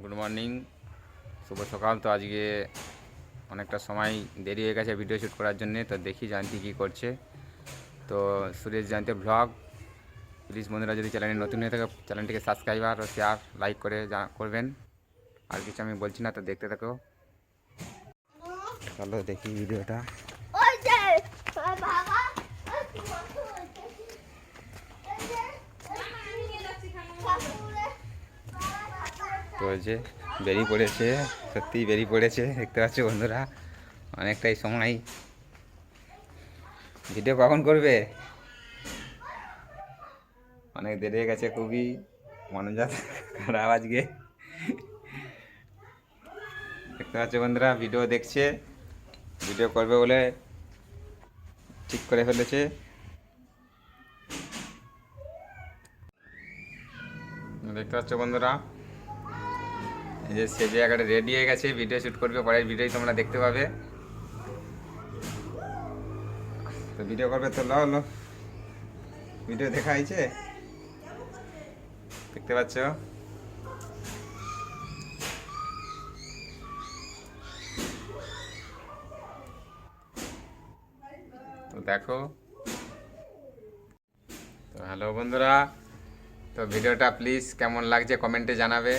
Good morning, শুভ সকাল। তো আজকে অনেকটা সময় দেরি হয়ে গেছে ভিডিও শ্যুট করার জন্যে, তো দেখি জানতি কী করছে। তো সুরেশ জানতে ব্লগ, প্লিজ বন্ধুরা যদি চ্যানেলে নতুন হয়ে থাকে, চ্যানেলটিকে সাবস্ক্রাইবার ও শেয়ার, লাইক করে যা, করবেন। আর কিছু আমি বলছি না, তো দেখতে থাকো। চলো দেখি ভিডিওটা। যে বেরিয়ে পড়েছে, সত্যিই বেরিয়ে পড়েছে, দেখতে পাচ্ছ বন্ধুরা, অনেকটাই সময়। ভিডিও কখন করবে? অনেক দেরি হয়ে গেছে খুবই মনোজাত খারাপ আজকে। দেখতে পাচ্ছ বন্ধুরা ভিডিও দেখছে ভিডিও করবে বলে ঠিক করে ফেলেছে। দেখতে পাচ্ছ বন্ধুরা যে সে জায়গাটা রেডি হয়ে গেছে ভিডিও শ্যুট করবে, পরের ভিডিওই তোমরা দেখতে পাবে। তো ভিডিও করবে তো লো লো ভিডিও দেখা হয়েছে? দেখতে পাচ্ছ? তো দেখো। তো হ্যালো বন্ধুরা, তো ভিডিওটা প্লিজ কেমন লাগছে কমেন্টে জানাবে।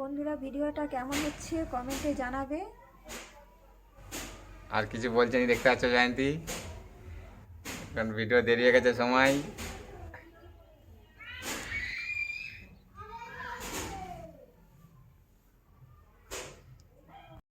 বন্ধুরা, ভিডিওটা কেমন হচ্ছে কমেন্টে জানাবে। আর কিছু বলছেনি দেখতে পাচ্ছ জয়ন্তী? কারণ ভিডিও দেরি হয়ে গেছে সময়।